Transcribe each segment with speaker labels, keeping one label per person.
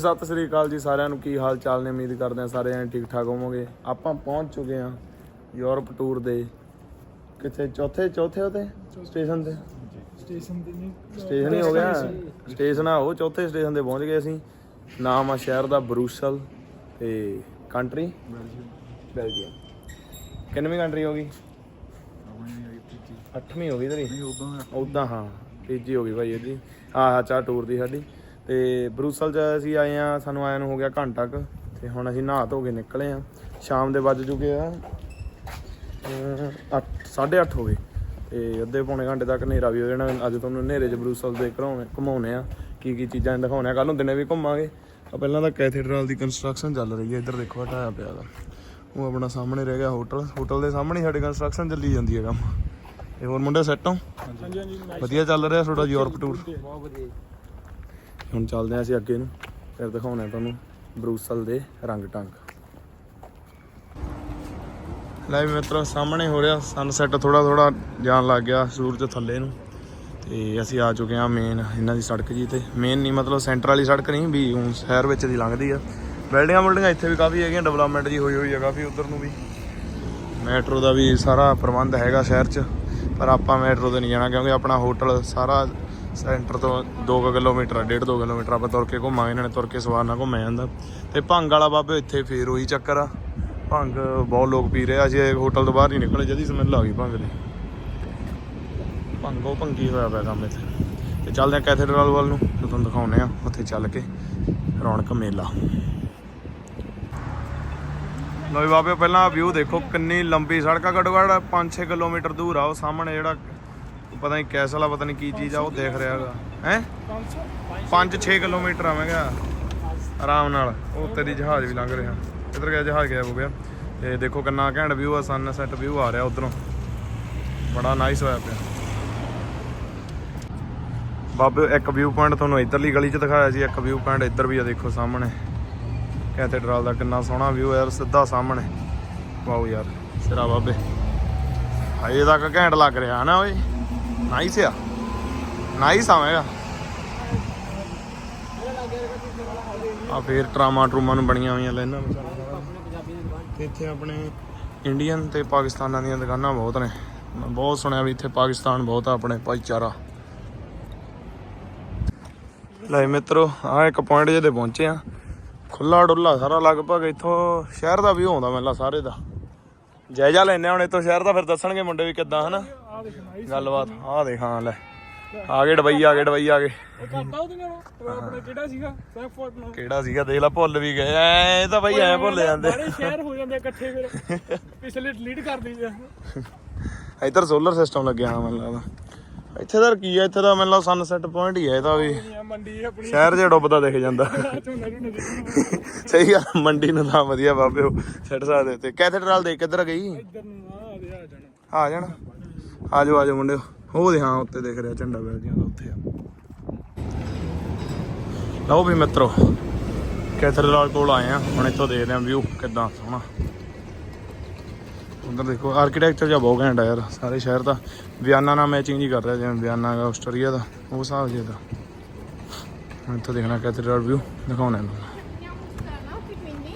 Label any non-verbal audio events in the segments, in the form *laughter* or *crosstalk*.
Speaker 1: ਸਤਿ ਸ੍ਰੀ ਅਕਾਲ ਜੀ ਸਾਰਿਆਂ ਨੂੰ ਕੀ ਹਾਲ ਚਾਲ ਨੇ? ਉਮੀਦ ਕਰਦੇ ਹਾਂ ਸਾਰੇ ਜਣੇ ਠੀਕ ਠਾਕ ਹੋਵੋਗੇ। ਆਪਾਂ ਪਹੁੰਚ ਚੁੱਕੇ ਹਾਂ ਯੂਰਪ ਟੂਰ ਦੇ ਕਿੱਥੇ? ਚੌਥੇ ਚੌਥੇ ਉਤੇ ਸਟੇਸ਼ਨ ਤੇ?
Speaker 2: ਸਟੇਸ਼ਨ ਤੇ ਨਹੀਂ।
Speaker 1: ਸਟੇਸ਼ਨ ਹੀ ਹੋ ਗਿਆ। ਸਟੇਸ਼ਨ ਆ ਉਹ ਚੌਥੇ ਸਟੇਸ਼ਨ ਤੇ ਪਹੁੰਚ ਗਏ ਅਸੀਂ। ਨਾਮ ਆ ਸ਼ਹਿਰ ਦਾ ਬਰੂਸਲ ਤੇ ਕੰਟਰੀ? ਬੈਲਜੀਅਮ। ਕਿੰਨਵੀਂ ਕੰਟਰੀ ਹੋ ਗਈ? ਅੱਠਵੀਂ ਹੋ ਗਈ ਤੇਰੀ? ਉਦਾਂ ਹਾਂ। ਤੀਜੀ ਹੋ ਗਈ ਭਾਈ ਇਹਦੀ। ਆਹ ਚਾ ਟੂਰ ਦੀ ਸਾਡੀ। ਤੇ ਬਰੂਸਲ ਚ ਅਸੀਂ ਆਏ ਆ ਸਾਨੂੰ ਆਇਆ ਨੂੰ ਹੋ ਗਿਆ ਘੰਟਾ ਕੁ ਤੇ ਹੁਣ ਅਸੀਂ ਨਹਾ ਧੋ ਕੇ ਨਿਕਲੇ ਆ ਸ਼ਾਮ ਦੇ ਵੱਜ ਚੁੱਕੇ ਆ 8 8:30 ਹੋ ਗਏ। ਤੇ ਅੱਧੇ ਪੌਣੇ ਘੰਟੇ ਤੱਕ ਹਨੇਰਾ ਵੀ ਹੋ ਜਾਣਾ। ਅੱਜ ਤੁਹਾਨੂੰ ਹਨੇਰੇ ਚ ਬਰੂਸਲ ਦੇ ਘਰਾਉਣੇ ਘੁਮਾਉਣੇ ਆ ਕੀ ਕੀ ਚੀਜ਼ਾਂ ਦਿਖਾਉਣੇ ਆ। ਕੱਲ ਨੂੰ ਦਿਨੇ ਵੀ ਘੁੰਮਾਂਗੇ। ਆ ਪਹਿਲਾਂ ਤਾਂ ਕੈਥੇਡਰਲ ਦੀ ਕੰਸਟਰਕਸ਼ਨ ਚੱਲ ਰਹੀ ਹੈ। ਇੱਧਰ ਦੇਖੋ ਹਟਾਇਆ ਪਿਆ ਦਾ ਉਹ ਆਪਣਾ ਸਾਹਮਣੇ ਰਹਿ ਗਿਆ ਹੋਟਲ। ਹੋਟਲ ਦੇ ਸਾਹਮਣੇ ਸਾਡੀ ਕੰਸਟਰਕਸ਼ਨ ਚੱਲੀ ਜਾਂਦੀ ਹੈ ਕੰਮ। ਤੇ ਹੋਰ ਮੁੰਡੇ ਸੈੱਟ ਹੋ?
Speaker 2: ਹਾਂਜੀ ਹਾਂਜੀ।
Speaker 1: ਵਧੀਆ ਚੱਲ ਰਿਹਾ ਤੁਹਾਡਾ ਯੂਰਪ ਟੂਰ
Speaker 2: ਬਹੁਤ ਵਧੀਆ।
Speaker 1: ਹੁਣ ਚੱਲਦੇ ਹਾਂ ਅਸੀਂ ਅੱਗੇ ਨੂੰ। ਫਿਰ ਦਿਖਾਉਣੇ ਆ ਤੁਹਾਨੂੰ ਬਰੂਸਲ ਦੇ ਰੰਗ ਟੰਗ। ਲੈ ਵੀ ਮਿੱਤਰੋ, ਸਾਹਮਣੇ ਹੋ ਰਿਹਾ ਸਨਸੈਟ ਥੋੜਾ ਥੋੜਾ ਜਾਣ ਲੱਗ ਗਿਆ ਸੂਰਜ ਥੱਲੇ ਨੂੰ। ਤੇ ਅਸੀਂ ਆ ਚੁੱਕੇ ਹਾਂ ਮੇਨ ਇਹਨਾਂ ਦੀ ਸੜਕ ਜੀ ਤੇ। ਮੇਨ ਨਹੀਂ, ਮਤਲਬ ਸੈਂਟਰ ਵਾਲੀ ਸੜਕ ਨਹੀਂ, ਵੀ ਹੁਣ ਸ਼ਹਿਰ ਵਿੱਚ ਦੀ ਲੰਘਦੀ ਆ। ਬਿਲਡਿੰਗਾਂ ਬਿਲਡਿੰਗਾਂ ਇੱਥੇ ਵੀ ਕਾਫੀ ਹੈਗੀਆਂ ਡਿਵੈਲਪਮੈਂਟ ਜੀ ਹੋਈ ਹੋਈ ਆ ਕਾਫੀ ਉਧਰ ਨੂੰ ਵੀ। ਮੈਟਰੋ ਦਾ ਵੀ ਸਾਰਾ ਪ੍ਰਬੰਧ ਹੈਗਾ ਸ਼ਹਿਰ 'ਚ। ਪਰ ਆਪਾਂ ਮੈਟਰੋ ਤੇ ਨਹੀਂ ਜਾਣਾ, ਕਿਉਂਕਿ ਆਪਣਾ ਹੋਟਲ ਸਾਰਾ ਸੈਂਟਰ ਤੋਂ 2 ਕਿਲੋਮੀਟਰ ਆ 1.5 2 ਕਿਲੋਮੀਟਰ ਆਪਾਂ ਤੁਰ ਕੇ ਘੁੰਮਾਂਗੇ ਇਹਨਾਂ ਨੇ ਤੁਰ ਕੇ ਸਵਾਰ ਨਾਲ ਘੁੰਮਿਆ ਜਾਂਦਾ। ਤੇ ਭੰਗ ਵਾਲਾ ਬਾਬੇ ਇੱਥੇ ਫੇਰ ਉਹੀ ਚੱਕਰ ਆ। ਭੰਗ ਬਹੁਤ ਲੋਕ ਪੀ ਰਹੇ ਆ ਅਸੀਂ ਹੋਟਲ ਤੋਂ ਬਾਹਰ ਨਹੀਂ ਨਿਕਲੇ, ਜਦੀ ਸਮੈਲ ਆ ਗਈ ਭੰਗ ਦੀ। ਭੰਗੋ ਭੰਗੀ ਹੋਇਆ ਪਿਆ ਕੰਮ ਇੱਥੇ। ਤੇ ਚੱਲਦੇ ਆ ਕੈਥੇਡਰਲ ਵੱਲ ਨੂੰ, ਤੇ ਤੁਹਾਨੂੰ ਦਿਖਾਉਨੇ ਆ ਉੱਥੇ ਚੱਲ ਕੇ ਰੌਣਕ ਮੇਲਾ। ਲੋ ਬਾਬੇ, ਪਹਿਲਾਂ ਵਿਊ ਦੇਖੋ, ਕਿੰਨੀ ਲੰਬੀ ਸੜਕ ਆ, ਘੱਟੋ ਘੱਟ 5-6 ਕਿਲੋਮੀਟਰ ਦੂਰ ਆ, ਉਹ ਸਾਹਮਣੇ ਜਿਹੜਾ ਪਤਾ ਨਹੀਂ ਕੈਸਲ ਆ ਪਤਾ ਨਹੀਂ ਕੀ ਚੀਜ਼ ਆ, ਉਹ ਦੇਖ ਰਿਹਾ ਹੈਗਾ। ਹੈ? 5-6 ਕਿਲੋਮੀਟਰ ਆ ਆਰਾਮ ਨਾਲ, ਉਹ ਤੇਰੀ ਜਹਾਜ਼ ਵੀ ਲੰਘ ਰਿਹਾ। ਇੱਧਰ ਗਿਆ, ਜਹਾਜ਼ ਗਿਆ ਹੋ ਗਿਆ। ਤੇ ਦੇਖੋ ਕਿੰਨਾ ਘੈਂਟ ਵਿਊ ਆ ਸਨਸੈਟ ਵਿਊ ਆ ਰਿਹਾ ਉਧਰੋਂ। ਬੜਾ ਨਾਈਸ ਹੋਇਆ ਪਿਆ। ਬਾਬੇ, ਇੱਕ ਵਿਊ ਪੁਆਇੰਟ ਤੁਹਾਨੂੰ ਇਧਰਲੀ ਗਲੀ 'ਚ ਦਿਖਾਇਆ ਸੀ, ਇੱਕ ਵਿਊ ਪੁਆਇੰਟ ਇੱਧਰ ਵੀ ਆ, ਦੇਖੋ ਸਾਹਮਣੇ। ਕੈਥੇਡਰਲ ਦਾ ਕਿੰਨਾ ਸੋਹਣਾ ਵਿਊ ਯਾਰ, ਸਿੱਧਾ ਸਾਹਮਣੇ। ਵਾਓ ਯਾਰ, ਸਿਰਾ ਬਾਬੇ। ਹਜੇ ਤੱਕ ਘੈਂਟ ਲੱਗ ਰਿਹਾ ਨਾ ਓਏ? ਨਾਈਸ ਆ। ਆਵੇਗਾ ਆ ਫੇਰ ਟਰਾਮਾ ਟਰੂਮਾ ਨੂੰ ਬਣੀਆਂ ਹੋਈਆਂ ਲੈਣਾ ਤੇ ਇੱਥੇ ਆਪਣੇ ਇੰਡੀਅਨ ਤੇ ਪਾਕਿਸਤਾਨਾਂ ਦੀਆਂ ਦੁਕਾਨਾਂ ਬਹੁਤ ਨੇ। ਮੈਂ ਬਹੁਤ ਸੁਣਿਆ ਵੀ ਇੱਥੇ ਪਾਕਿਸਤਾਨ ਬਹੁਤ ਆ ਆਪਣੇ ਭਾਈਚਾਰਾ। ਲੈ ਮਿੱਤਰੋ ਆ ਇੱਕ ਪੁਆਇੰਟ ਜਿਹਦੇ ਪਹੁੰਚੇ ਆ। ਖੁੱਲਾ ਡੁੱਲਾ ਸਾਰਾ ਲਗਭਗ ਇੱਥੋਂ ਸ਼ਹਿਰ ਦਾ ਵੀ ਆਉਂਦਾ ਮੈਨੂੰ ਸਾਰੇ ਦਾ। ਜਾਇਜ਼ਾ ਲੈਣੇ ਹੁਣ ਇੱਥੋਂ ਸ਼ਹਿਰ ਦਾ, ਫਿਰ ਦੱਸਣਗੇ ਮੁੰਡੇ ਵੀ ਕਿੱਦਾਂ, ਹਨਾ? ਗੱਲਬਾਤ ਆਹ ਦੇਖ ਹਾਂ ਲੈ। ਆ ਗਏ ਡਬਈ ਆ ਗਏ ਡਬਈ ਆ ਗਏ।
Speaker 2: ਉਹਦੇ ਨਾਲ? ਆਪਣਾ ਕਿਹੜਾ ਸੀਗਾ? ਸੈਫ ਫੋਰਟ ਨਾਲ।
Speaker 1: ਕਿਹੜਾ ਸੀਗਾ? ਦੇਖ ਲਾ ਭੁੱਲ ਵੀ ਗਏ। ਐ ਇਹ ਤਾਂ ਬਈ ਐ ਭੁੱਲ ਜਾਂਦੇ।
Speaker 2: ਸਾਰੇ ਸ਼ਹਿਰ ਹੋ ਜਾਂਦੇ ਆ ਇਕੱਠੇ ਫਿਰ। ਪਿਛਲੇ ਡਿਲੀਟ ਕਰ ਦਈਦੇ ਆ।
Speaker 1: ਇੱਧਰ ਸੋਲਰ ਸਿਸਟਮ ਲੱਗਿਆ ਹਾਂ ਮੈਨੂੰ ਲੱਗਦਾ। ਇੱਥੇ ਦਾ ਕੀ ਆ ਇੱਥੇ ਦਾ ਮੈਨੂੰ ਲੱਗਦਾ ਸਨਸੈਟ ਪੁਆਇੰਟ ਹੀ ਆ ਇਹਦਾ ਵੀ। ਸ਼ਹਿਰ ਜੇ ਡੁੱਬਦਾ ਦਿਖ ਜਾਂਦਾ। ਸਹੀ ਗੱਲ ਮੰਡੀ ਨੂੰ ਤਾਂ ਵਧੀਆ ਬਾਬੇ ਛੱਡ ਸਕਦੇ ਤੇ ਕੈਥੇਡਰਲ ਦੇ ਕਿੱਧਰ ਗਈ?
Speaker 2: ਇੱਧਰ ਨੂੰ ਆ ਦੇ ਆ ਜਾਣਾ।
Speaker 1: ਆ ਜਾਣ। ਆ ਜਾਓ ਆ ਜਾਓ ਮੁੰਡਿਓ। ਉਹ ਦੇ ਹਾਂ ਉੱਤੇ ਦਿਖ ਰਿਹਾ ਝੰਡਾ ਬੈਲਜੀਆਂ ਦਾ ਉੱਥੇ ਆ। ਲਓ ਵੀ ਮਿੱਤਰੋ ਕੈਥੇਡਰਲ ਕੋਲ ਆਏ ਆ। ਹੁਣ ਇੱਥੋਂ ਦੇਖਦੇ ਆ ਵਿਊ ਕਿੱਦਾਂ ਸੋਹਣਾ। ਉਧਰ ਦੇਖੋ ਆਰਕੀਟੈਕਚਰ ਜਿਹਾ ਬਹੁਤ ਘੈਂਟ ਆ ਯਾਰ ਸਾਰੇ ਸ਼ਹਿਰ ਦਾ। ਵਿਆਨਾ ਨਾਲ ਮੈਚਿੰਗ ਹੀ ਕਰ ਰਿਹਾ ਜਿਵੇਂ ਵਿਆਨਾ ਹੈ ਆਸਟਰੀਆ ਦਾ। ਉਹ ਹਿਸਾਬ ਜਿਹਾ ਦਾ। ਹੁਣ ਇੱਥੋਂ ਦੇਖਣਾ ਕੈਥੇਡਰਲ ਵਿਊ ਦਿਖਾਉਣਾ ਇਹਨੂੰ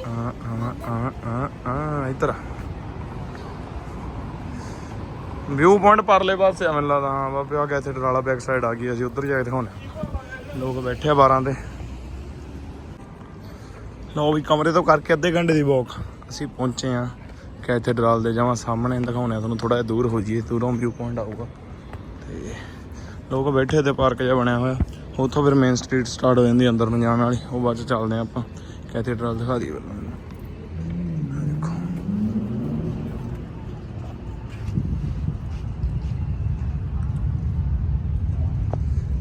Speaker 1: ਆ ਆ ਆ ਆ ਆ ਇੱਧਰ ਆ। ਵਿਊ ਪੁਆਇੰਟ ਪਰਲੇ ਪਾਸੇ ਆ ਮੈਨੂੰ ਲੱਗਦਾ, ਹਾਂ ਬਾਬੇ ਆ ਕੈਥੇਡਰ ਵਾਲਾ ਬੈਕ ਸਾਈਡ ਆ ਗਈ, ਅਸੀਂ ਉੱਧਰ ਜਾ ਕੇ ਦਿਖਾਉਣੇ ਲੋਕ ਬੈਠੇ ਆ 12 ਤੇ। ਲੋ ਵੀ ਕਮਰੇ ਤੋਂ ਕਰਕੇ ਅੱਧੇ ਘੰਟੇ ਦੀ ਵਾਕ ਅਸੀਂ ਪਹੁੰਚੇ ਆ ਕੈਥੇਡਰਲ ਦੇ, ਜਮਾਂ ਸਾਹਮਣੇ ਦਿਖਾਉਣੇ ਆ ਤੁਹਾਨੂੰ ਥੋੜਾ ਜਿਹਾ ਦੂਰ ਹੋ ਜੀਏ ਦੂਰੋਂ ਵਿਊ ਪੁਆਇੰਟ ਆਊਗਾ। ਤੇ ਲੋਕ ਬੈਠੇ ਤੇ ਪਾਰਕ ਜਿਹਾ ਬਣਿਆ ਹੋਇਆ। ਉੱਥੋਂ ਫਿਰ ਮੇਨ ਸਟਰੀਟ ਸਟਾਰਟ ਹੋ ਜਾਂਦੀ, ਅੰਦਰ ਨੂੰ ਜਾਣ ਵਾਲੀ। ਉਹ ਬਾਅਦ ਚ ਚੱਲਦੇ ਆ ਆਪਾਂ। ਕੈਥੇਡਰਲ ਦਿਖਾ ਦਈਏ ਪਹਿਲਾਂ ਮੈਨੂੰ ਆਹ ਦੇਖੋ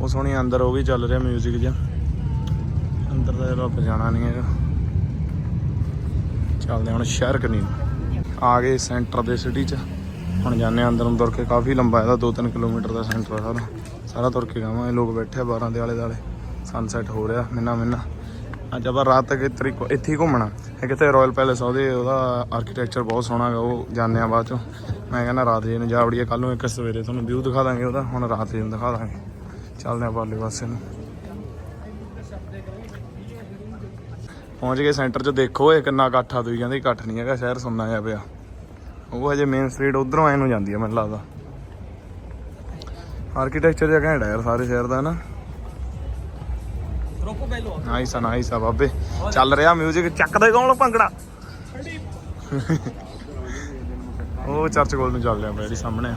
Speaker 1: ਉਹ ਸੋਹਣੀ ਅੰਦਰ ਉਹ ਵੀ ਚੱਲ ਰਿਹਾ 뮤직 ਜਿਹਾ। ਅੰਦਰ ਤਾਂ ਆਪਾਂ ਜਾਣਾ ਨਹੀਂ ਹੈਗਾ। ਚੱਲਦੇ ਹਾਂ ਹੁਣ ਸ਼ਹਿਰ ਕਨੀ। ਆ ਗਏ ਸੈਂਟਰ ਦੇ ਸਿਟੀ ਚ। ਹੁਣ ਜਾਂਦੇ ਹਾਂ ਅੰਦਰ ਨੂੰ ਤੁਰ ਕੇ। ਕਾਫੀ ਲੰਬਾ ਇਹਦਾ 2-3 ਕਿਲੋਮੀਟਰ ਦਾ ਸੈਂਟਰ ਸਾਰਾ। ਸਾਰਾ ਤੁਰ ਕੇ ਜਾਵਾਂਗੇ। ਲੋਕ ਬੈਠੇ ਆ 12 ਦੇ ਆਲੇ ਦਾਲੇ ਸਨਸੈਟ ਹੋ ਰਿਹਾ, ਮਿੰਨਾ ਮਿੰਨਾ। ਅੱਜ ਆਪਾਂ ਰਾਤ ਤੱਕ ਇੱਥੇ ਇੱਥੇ ਹੀ ਘੁੰਮਣਾ। ਇਹ ਕਿਤੇ ਰਾਇਲ ਪੈਲੇਸ ਉਹਦੇ, ਉਹਦਾ ਆਰਕੀਟੈਕਚਰ ਬਹੁਤ ਸੋਹਣਾ ਹੈਗਾ, ਉਹ ਜਾਂਦੇ ਆ ਬਾਅਦ ਚੋਂ। ਮੈਂ ਕਹਿੰਦਾ ਰਾਤ ਜੇ ਨੂੰ ਜਾ ਵੜੀਏ ਕੱਲ ਨੂੰ ਇੱਕ ਸਵੇਰੇ ਤੁਹਾਨੂੰ ਵਿਊ ਦਿਖਾ ਦਾਂਗੇ ਉਹਦਾ। ਹੁਣ ਰਾਤ ਜੇ ਨੂੰ ਦਿਖਾ ਦਾਂਗੇ। ਚੱਲਦੇ ਆ ਪਾਲੇ ਪਾਸੇ ਨੂੰ। ਪਹੁੰਚ ਗਏ ਸੈਂਟਰ 'ਚ ਦੇਖੋ ਇਹ ਕਿੰਨਾ ਇਕੱਠ ਆ ਤੁਸੀਂ ਕਹਿੰਦੇ ਇਕੱਠ ਨਹੀਂ ਹੈਗਾ ਸ਼ਹਿਰ ਸੁੰਨਾ ਜਿਹਾ ਪਿਆ। ਉਹ ਹਜੇ ਮੇਨ ਸਟਰੀਟ ਉਧਰੋਂ ਐ ਨੂੰ ਜਾਂਦੀ ਆ ਮੈਨੂੰ ਲੱਗਦਾ। ਆਰਕੀਟੈਕਚਰ ਜਿਹਾ ਘੈਂਟ ਆ ਯਾਰ ਸਾਰੇ ਸ਼ਹਿਰ ਦਾ ਨਾ
Speaker 2: ਰੋਕੋ ਪਹਿਲੋ
Speaker 1: ਨਾਈਸ ਆ ਨਾਈਸ ਆ ਬਾਬੇ। ਚੱਲ ਰਿਹਾ 뮤직 ਚੱਕਦੇ ਕੌਣ ਭੰਗੜਾ? ਉਹ ਚਰਚ ਕੋਲ ਨੂੰ ਚੱਲ ਰਿਹਾ ਬੈੜੀ ਸਾਹਮਣੇ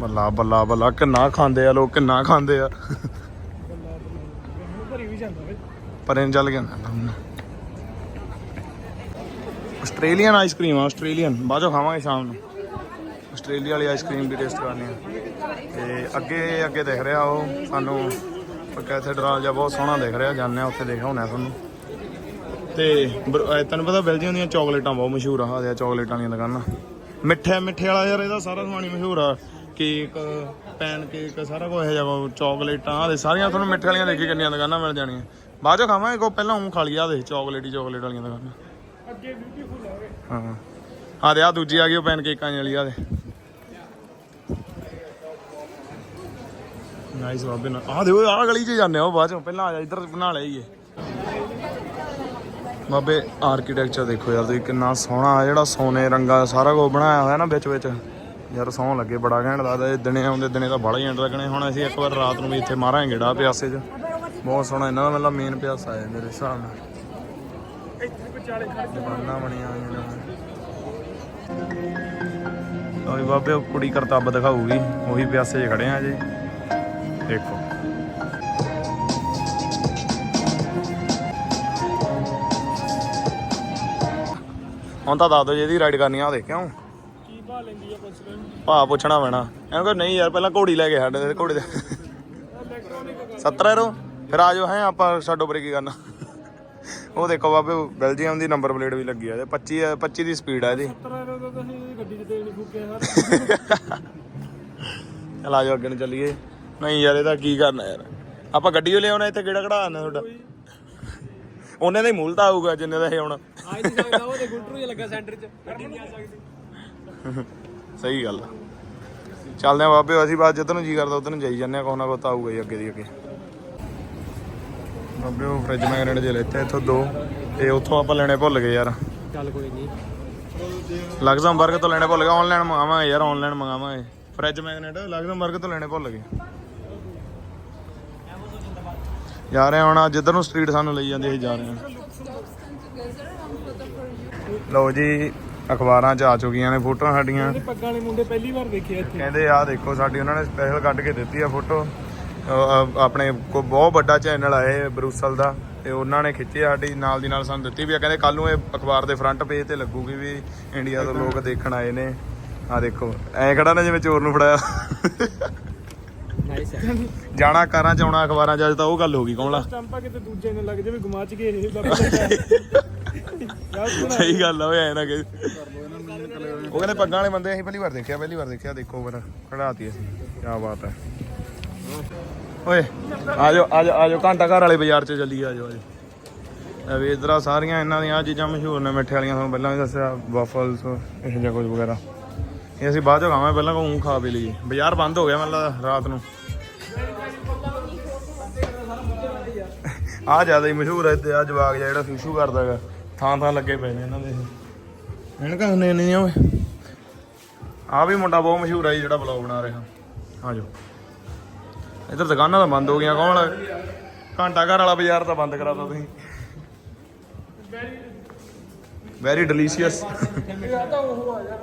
Speaker 1: ਬੱਲਾ ਬੱਲਾ ਬੱਲਾ, ਕਿੰਨਾ ਖਾਂਦੇ ਆ ਲੋਕ, ਕਿੰਨਾ ਖਾਂਦੇ ਆ।
Speaker 2: ਭਰੀ ਵੀ ਜਾਂਦਾ ਵੇ
Speaker 1: ਪਰ ਚੱਲ ਗਿਆ ਆਸਟ੍ਰੇਲੀਅਨ ਆਈਸਕ੍ਰੀਮ ਆ, ਆਸਟ੍ਰੇਲੀਅਨ। ਬਾਅਦ ਖਾਵਾਂਗੇ ਸ਼ਾਮ ਨੂੰ। ਆਸਟ੍ਰੇਲੀਆ ਵਾਲੀ ਆਈਸਕ੍ਰੀਮ ਵੀ ਟੇਸਟ ਕਰਨੀ ਆ। ਤੇ ਅੱਗੇ ਅੱਗੇ ਦਿਖ ਰਿਹਾ ਉਹ, ਸਾਨੂੰ ਕੈਥੇਡਰਲ ਜਿਹਾ ਬਹੁਤ ਸੋਹਣਾ ਦਿਖ ਰਿਹਾ, ਜਾਂਦੇ ਆ ਉੱਥੇ ਦੇਖ ਹੋਣਾ ਤੁਹਾਨੂੰ। ਤੇ ਬਰ- ਤੈਨੂੰ ਪਤਾ ਬੈਲਜੀਅਮ ਦੀਆਂ ਚਾਕਲੇਟਾਂ ਬਹੁਤ ਮਸ਼ਹੂਰ ਆ ਹਾਦੇ ਚਾਕਲੇਟਾਂ ਦੀਆਂ ਦੁਕਾਨਾਂ। ਮਿੱਠੇ ਮਿੱਠੇ ਵਾਲਾ ਯਾਰ, ਇਹਦਾ ਸਾਰਾ ਸਮਾਨ ਹੀ ਮਸ਼ਹੂਰ ਆ। ਕੇਕ ਪੈਨ ਕੇਕ ਸਾਰਾ ਕੁਝ ਇਹ ਜਿਹਾ ਚਾਕਲੇਟਾਂ ਆਹ ਸਾਰੀਆਂ ਤੁਹਾਨੂੰ ਮਿੱਠੇ ਵਾਲੀਆਂ ਦੇਖੀ ਕਿੰਨੀਆਂ ਦੁਕਾਨਾਂ ਮਿਲ ਜਾਣੀਆਂ। ਬਾਅਦ ਚੋਂ ਖਾਵਾਂਗੇ ਕੋ ਪਹਿਲਾਂ ਉਹ ਖਾ ਲਿਆ ਆ ਦੇ ਚਾਕਲੇਟ ਹੀ ਚਾਕਲੇਟ ਵਾਲੀਆਂ ਦੁਕਾਨਾਂ।
Speaker 2: ਅੱਗੇ ਬਿਊਟੀਫੁਲ ਆ ਵੇ
Speaker 1: ਹਾਂ। ਆ ਦੇ ਆ ਦੂਜੀ ਆ ਗਈ ਉਹ ਪੈਨ ਕੇਕਾਂ ਵਾਲੀ ਆ ਦੇ। ਨਾਈਸ ਬਾਬੇ ਨਾ ਆ ਦੇ ਓਏ ਆ ਗਲੀ 'ਚ ਜਾਂਦੇ ਆ ਉਹ ਬਾਅਦ ਚੋਂ ਪਹਿਲਾਂ ਆ ਜਾ ਇੱਧਰ ਬਣਾ ਲਈਏ ਬਾਬੇ ਆਰਕੀਟੈਕਚਰ ਦੇਖੋ ਯਾਰ ਤੁਸੀਂ ਕਿੰਨਾ ਸੋਹਣਾ ਜਿਹੜਾ ਸੋਨੇ ਰੰਗਾ ਦਾ ਸਾਰਾ ਕੁਝ ਬਣਾਇਆ ਹੋਇਆ ਨਾ ਵਿੱਚ ਵਿੱਚ। ਯਾਰ ਸੋਹਣ ਲੱਗੇ, ਬੜਾ ਘੈਂਟ ਲੱਗਦਾ ਇਹ ਦਿਨੇ ਆਉਂਦੇ ਦਿਨੇ ਤਾਂ ਬੜਾ ਹੀ ਐਂਡ ਲੱਗਣੇ। ਹੁਣ ਅਸੀਂ ਇੱਕ ਵਾਰ ਰਾਤ ਨੂੰ ਵੀ ਇੱਥੇ ਮਾਰਾਂਗੇ ਗੇੜਾ ਪਿਆਸੇ 'ਚ। ਬਹੁਤ ਸੋਹਣਾ ਇਹਨਾਂ ਦਾ, ਮਤਲਬ ਮੇਨ ਪਿਆਸਾ ਹੈ ਮੇਰੇ ਹਿਸਾਬ ਨਾਲ।
Speaker 2: ਇੱਥੇ ਵਿਚਾਲੇ ਖੜ ਕੇ
Speaker 1: ਦੁਕਾਨਾਂ ਬਣੀਆਂ ਹੋਈਆਂ ਨੇ ਓਏ ਬਾਬੇ, ਉਹ ਕੁੜੀ ਕਰਤੱਬ ਦਿਖਾਊਗੀ। ਉਹੀ ਪਿਆਸੇ 'ਚ ਖੜੇ ਆ ਜੀ ਦੇਖੋ। ਹੁਣ ਤਾਂ ਦੱਸ ਦੋ ਜਿਹਦੀ ਰਾਈਡ ਕਰਨੀ ਆ ਉਹ ਦੇਖ ਕਿਉਂ
Speaker 2: ਭਾ ਲੈਂਦੀ ਆ ਪੁੱਛ ਲੈ
Speaker 1: ਭਾ ਪੁੱਛਣਾ ਪੈਣਾ। ਇਹਨੂੰ ਕਹੋ ਨਹੀਂ ਯਾਰ ਪਹਿਲਾਂ ਘੋੜੀ ਲੈ ਕੇ ਸਾਡੇ ਤੇ ਘੋੜੇ ਦੇ
Speaker 2: ਇਲੈਕਟ੍ਰੋਨਿਕ
Speaker 1: 70 ਰੋ ਫਿਰ ਆ ਜਾਓ ਹੈ ਆਪਾਂ ਪਰੇ ਕੀ ਕਰਨਾ? ਉਹ ਦੇਖੋ ਬਾਬੇ ਬੈਲਜੀਅਮ ਦੀ ਨੰਬਰ ਪਲੇਟ ਵੀ ਲੱਗੀ ਆ ਤੇ 25 ਹੈ 25 ਦੀ ਸਪੀਡ ਆ ਇਹਦੀ।
Speaker 2: 70 ਰੁਪਏ ਦਾ ਤਾਂ ਅਸੀਂ ਗੱਡੀ 'ਚ ਤੇਲ ਨਹੀਂ ਫੂਕਿਆ ਸਰ
Speaker 1: ਚਲ ਆ ਜਾਓ ਅੱਗੇ ਨੂੰ ਚੱਲੀਏ। ਨਹੀਂ ਯਾਰ ਇਹਦਾ ਕੀ ਕਰਨਾ ਯਾਰ? ਆਪਾਂ ਗੱਡੀ ਓ ਲਿਆਉਣਾ ਇੱਥੇ ਕਿਹੜਾ ਕਢਾਣਾ ਤੁਹਾਡਾ? ਉਹਨੇ ਦਾ ਹੀ ਮੁੱਲ ਤਾਂ ਆਊਗਾ ਜਿੰਨੇ ਦਾ ਇਹ ਆਉਣਾ
Speaker 2: ਆਈ ਨਹੀਂ ਸਕਦਾ ਉਹ ਤੇ ਗੁੱਟਰੂ ਜਿਹਾ ਲੱਗਾ ਸੈਂਟਰ 'ਚ। ਗੱਡੀ ਨਹੀਂ ਆ ਸਕਦੀ।
Speaker 1: ਸਹੀ ਗੱਲ ਆ। ਚੱਲਦੇ ਆ ਬਾਬੇ ਅਸੀਂ ਬਾਅਦ ਜਿੱਧਰ ਨੂੰ ਜੀ ਕਰਦਾ ਉਧਰ ਨੂੰ ਜਾਈ ਜਾਂਦੇ ਆ ਕੋਈ ਨਾ ਕੋਈ ਆਊਗਾ ਹੀ ਅੱਗੇ ਦੀ ਅੱਗੇ। ਬਾਬੇ ਉਹ ਫ੍ਰਿਜ ਮੈਗਨੇਟ ਜੇ ਲੈਤੇ ਇੱਥੋਂ ਦੋ ਤੇ ਉੱਥੋਂ ਆਪਾਂ ਲੈਣੇ ਭੁੱਲ ਗਏ ਯਾਰ।
Speaker 2: ਚੱਲ ਕੋਈ ਨਹੀਂ।
Speaker 1: ਲਗਜ਼ਮਬਰਗ ਤੋਂ ਲੈਣੇ ਭੁੱਲ ਗਏ ਆਨਲਾਈਨ ਮੰਗਾਵਾਂਗੇ ਯਾਰ ਆਨਲਾਈਨ ਮੰਗਾਵਾਂਗੇ। ਫ੍ਰਿਜ ਮੈਗਨੇਟ ਲਗਜ਼ਮਬਰਗ ਤੋਂ ਲੈਣੇ ਭੁੱਲ ਗਏ। ਜਾ ਰਹੇ ਹੁਣ ਜਿੱਧਰ ਨੂੰ ਸਟਰੀਟ ਸਾਨੂੰ ਲਈ ਜਾਂਦੀ ਅਸੀਂ ਜਾ ਰਹੇ ਹਾਂ ਲਓ ਜੀ ਅਖਬਾਰਾਂ 'ਚ ਆ ਚੁੱਕੀਆਂ ਨੇ ਫੋਟੋਆਂ ਸਾਡੀਆਂ।
Speaker 2: ਇਹ ਪੱਗਾਂ ਵਾਲੇ ਮੁੰਡੇ ਪਹਿਲੀ ਵਾਰ ਦੇਖੇ ਇੱਥੇ।
Speaker 1: ਕਹਿੰਦੇ ਆਹ ਦੇਖੋ ਸਾਡੀ ਉਹਨਾਂ ਨੇ ਸਪੈਸ਼ਲ ਕੱਢ ਕੇ ਦਿੱਤੀ ਆ ਫੋਟੋ। ਆਪਣੇ ਕੋ ਬਹੁਤ ਵੱਡਾ ਚੈਨਲ ਆ ਇਹ ਬਰੂਸਲ ਦਾ। ਤੇ ਉਹਨਾਂ ਨੇ ਖਿੱਚੀ ਸਾਡੀ ਨਾਲ ਦੀ ਨਾਲ ਸਾਨੂੰ ਦਿੱਤੀ ਵੀ ਆ। ਕਹਿੰਦੇ ਕੱਲ ਨੂੰ ਇਹ ਅਖਬਾਰ ਦੇ ਫਰੰਟ ਪੇਜ ਤੇ ਲੱਗੂਗੀ ਵੀ ਇੰਡੀਆ ਤੋਂ ਲੋਕ ਦੇਖਣ ਆਏ ਨੇ। ਆ ਦੇਖੋ ਐ ਖੜਾ ਨਾ ਜਿਵੇਂ ਚੋਰ ਨੂੰ ਫੜਾਇਆ।
Speaker 2: ਨਾਈਸ ਹੈ
Speaker 1: ਜਾਣਾ ਕਾਰਾਂ ਚ ਆਉਣਾ ਅਖਬਾਰਾਂ ਚ ਅੱਜ ਤਾਂ ਉਹ ਗੱਲ ਹੋ ਗਈ ਕੌਣ ਲਾ?
Speaker 2: ਸਟੰਪਾ ਕਿਤੇ ਦੂਜੇ ਨੂੰ ਲੱਗ ਜਾਵੇ ਗੁਮਾਚ ਗਏ ਇਹ। ਬਾਬਾ *laughs*
Speaker 1: ਸਹੀ ਗੱਲ ਆ, ਓਏ, ਐ ਨਾ ਕਿ ਉਹ ਕਹਿੰਦੇ ਪੱਗਾਂ ਵਾਲੇ ਬੰਦੇ ਅਸੀਂ ਪਹਿਲੀ ਵਾਰ ਦੇਖਿਆ, ਪਹਿਲੀ ਵਾਰ ਦੇਖਿਆ, ਦੇਖੋ ਫਿਰ ਕਢਾਤੀ ਅਸੀਂ ਕੀ ਬਾਤ ਹੈ ਓਏ, ਆਜੋ ਆਜੋ ਆਜੋ, ਘੰਟਾ ਘਰ ਵਾਲੇ ਬਾਜ਼ਾਰ ਚ ਚੱਲੀ ਆਜੋ ਆਜੋ। ਇਹ ਵੀ ਸਾਰੀਆਂ ਇਹਨਾਂ ਦੀਆਂ ਚੀਜ਼ਾਂ ਮਸ਼ਹੂਰ ਨੇ, ਮਿੱਠੇ ਵਾਲੀਆਂ, ਤੁਹਾਨੂੰ ਪਹਿਲਾਂ ਵੀ ਦੱਸਿਆ ਵਾਫਲਸ ਇਹ ਜਿਹਾ ਕੁਝ ਵਗੈਰਾ। ਇਹ ਅਸੀਂ ਬਾਅਦ ਚ ਖਾਵਾਂਗੇ, ਪਹਿਲਾਂ ਕੋਈ ਖਾ ਪੀ ਲਈਏ। ਬਾਜ਼ਾਰ ਬੰਦ ਹੋ ਗਿਆ ਮੈਨੂੰ ਲੱਗਦਾ, ਰਾਤ ਨੂੰ। ਆ ਜ਼ਿਆਦਾ ਹੀ ਮਸ਼ਹੂਰ ਹੈ ਤੇ ਆ ਜਵਾਗ ਜਿਹੜਾ ਫਿਸ਼ੂ ਕਰਦਾ ਥਾਂ ਥਾਂ ਲੱਗੇ ਪਏ ਨੇ ਇਹਨਾਂ ਦੇ ਇਹਨਾਂ ਕਾ ਨੇ ਨਹੀਂ ਓਏ। ਆ ਵੀ ਮੁੰਡਾ ਬਹੁਤ ਮਸ਼ਹੂਰ ਹੈ ਜੀ ਜਿਹੜਾ ਬਲੌਗ ਬਣਾ ਰਿਹਾ। ਆ ਜਾਓ। ਇੱਧਰ ਦੁਕਾਨਾਂ ਤਾਂ ਬੰਦ ਹੋ ਗਈਆਂ ਕੌਣ ਵਾਲਾ ਘੰਟਾ ਘਰ ਵਾਲਾ ਬਾਜ਼ਾਰ ਤਾਂ ਬੰਦ ਕਰਾਤਾ ਤੁਸੀਂ। ਵੈਰੀ ਡਿਲੀਸ਼ੀਅਸ
Speaker 2: ਇਹ ਤਾਂ ਉਹ ਆ ਯਾਰ।